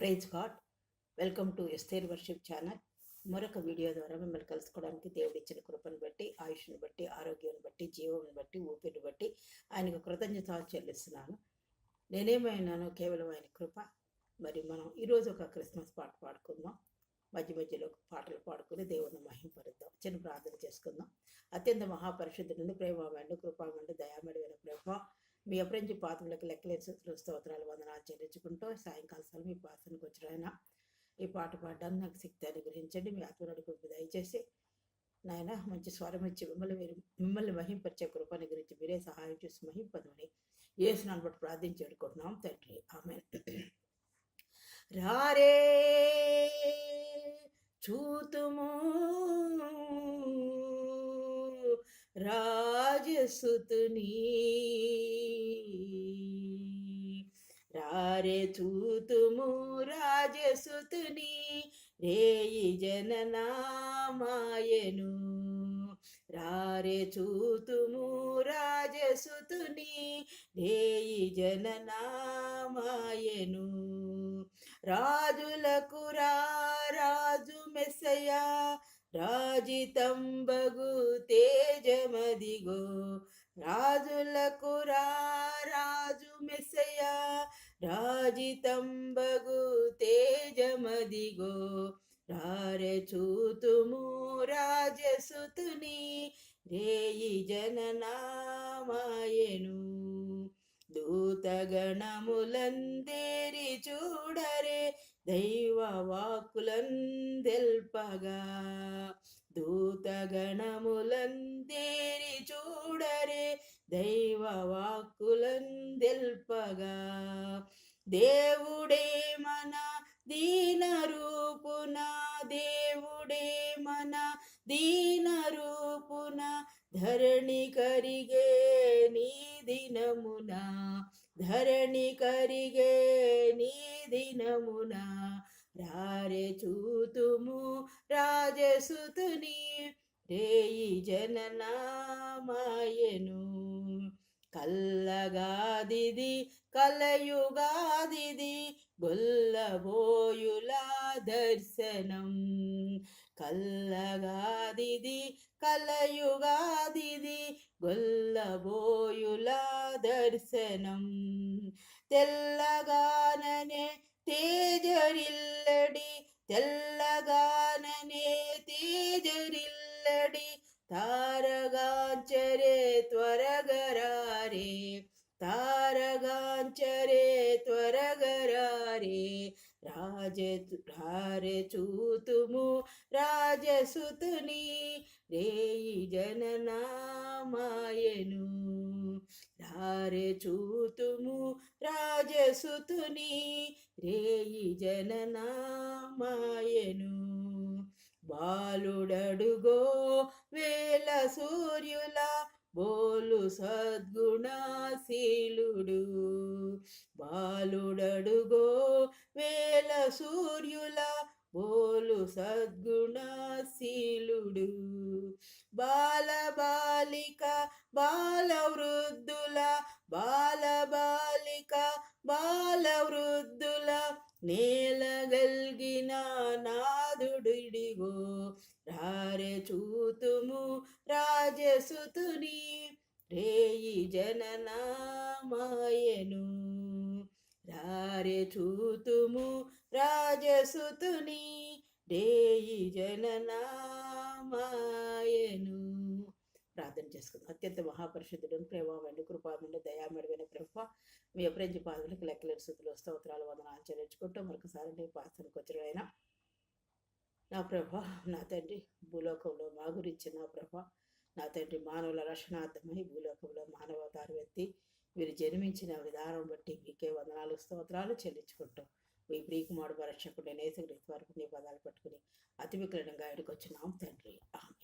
Praise God welcome to Esther worship channel మరొక video ద్వారా మిమ్మల్ని కలుసుకోవడానికి దేవుడు ఇచ్చిన కృపను బట్టి ఆయుష్ను బట్టి ఆరోగ్యాన్ని బట్టి జీవం బట్టి ఊపిరిని బట్టి ఆయనకు కృతజ్ఞతలు చెల్లిస్తున్నాను. నేనేమైనాను కేవలం ఆయన కృప. మరి మనం ఈరోజు ఒక క్రిస్మస్ పాట పాడుకుందాం. మధ్య మధ్యలో పాటలు పాడుకుని దేవుని మహింపరుద్దాం. చిన్న ప్రార్థన చేసుకుందాం. అత్యంత మహాపరిశుద్ధుని ప్రేమమండు దయామడి దయామడివైన ప్రభావ మీ అప్రంజి పాత్రలకు లెక్కలేని స్తుతులు, స్తోత్రాలు వందనాలు చెల్లించుకుంటూ సాయంకాల సమయం మీ పాసనకు వచ్చిన ఈ పాట పాడడానికి నాకు శక్తి అనుగ్రహించండి. మీ ఆత్మనడుకు దయచేసి. నాయన మంచి స్వరం ఇచ్చి మిమ్మల్ని మీరు మిమ్మల్ని మహింపరిచే కృపని గురించి మీరే సహాయం చేసి మహింపదని ఏసునాన్ని బట్టి ప్రార్థించి వేడుకుంటున్నాం. తండ్రి ఆమె రారే చూతుము రా రాజసుతుని రారే చూతుము రాజసుతుని రేయి జననామాయను. రారే చూతుము రాజసుతుని రేయి జననామాయను. రాజులకు రాజు మెస్సయా రాజితంబగు తేజమదిగో. రాజులకు రా రాజు మెస్సయా రాజితంబగు తేజమదిగో. రారె చూతుము రాజసుతుని రేయి జననామాయను. దూతగణములందేరి చూడరే దైవ వాకులందెల్పగా దూతగణములందేరి చూడరే దైవ వాకులందెల్పగా దేవుడే మన దీన రూపున దేవుడే మన దీన రూపున ధరణి కరిగే నీ దినమున ధరణి కరిగే నీ దినమున రారే చూతుము రాజసుతుని రేయి జననామాయను. కల్లగాదిది కలయుగాదిది గొల్లబోయుల దర్శనం. కల్లగాదిది కలయుగాదిది గొల్లబోయుల దర్శనం తెల్లగాననే తేజరిల్లడి తెల్లగాననే తేజరిల్లడి తారగాంచరే త్వరగరారే తారగాంచరే త్వరగరారే రాజ రారే చూతుము రాజసుతుని రేయి జననామాయను. రారే చూతుము రాజసుతుని రేయి జననామాయను. బాలుడడుగో వేల సూర్యుల బోలు సద్గుణశీలుడు. బాలుడడుగో వేల సూర్యుల బోలు సద్గుణశీలుడు. బాల బాలిక బాల వృద్ధుల బాల బాలిక బాల వృద్ధుల నేలగల్ నాదుడిగో రారే చూతుము రాజసుతుని రేయి జననామాయను. రారే చూతుము రాజసుతుని రేయి జననామాయను. ప్రార్థన చేసుకుందాం. అత్యంత మహాపరిశుద్ధుడు ప్రేమమైన కృపామైన దయామడిమైన ప్రభ మీ అప్రంజి పాదులకు లెక్కలేని స్థుతులు స్తోత్రాలు వందనాలు చెల్లించుకుంటూ మరొకసారి నీ పాత్రకు వచ్చిన ఆయన నా ప్రభ నా తండ్రి భూలోకంలో మా గురించి నా ప్రభ. నా తండ్రి మానవుల రక్షణార్థమై భూలోకంలో మానవతారు ఎత్తి మీరు జన్మించిన విధానం బట్టి మీకే వందనాలు స్తోత్రాలు చెల్లించుకుంటాం మీ ప్రియకుమారుడు రక్షకుడు నేసగ్రహిత వరకు నీ పదాలు పట్టుకుని అతి వికలంగా ఆయనకు వచ్చినాం తండ్రి. ఆమె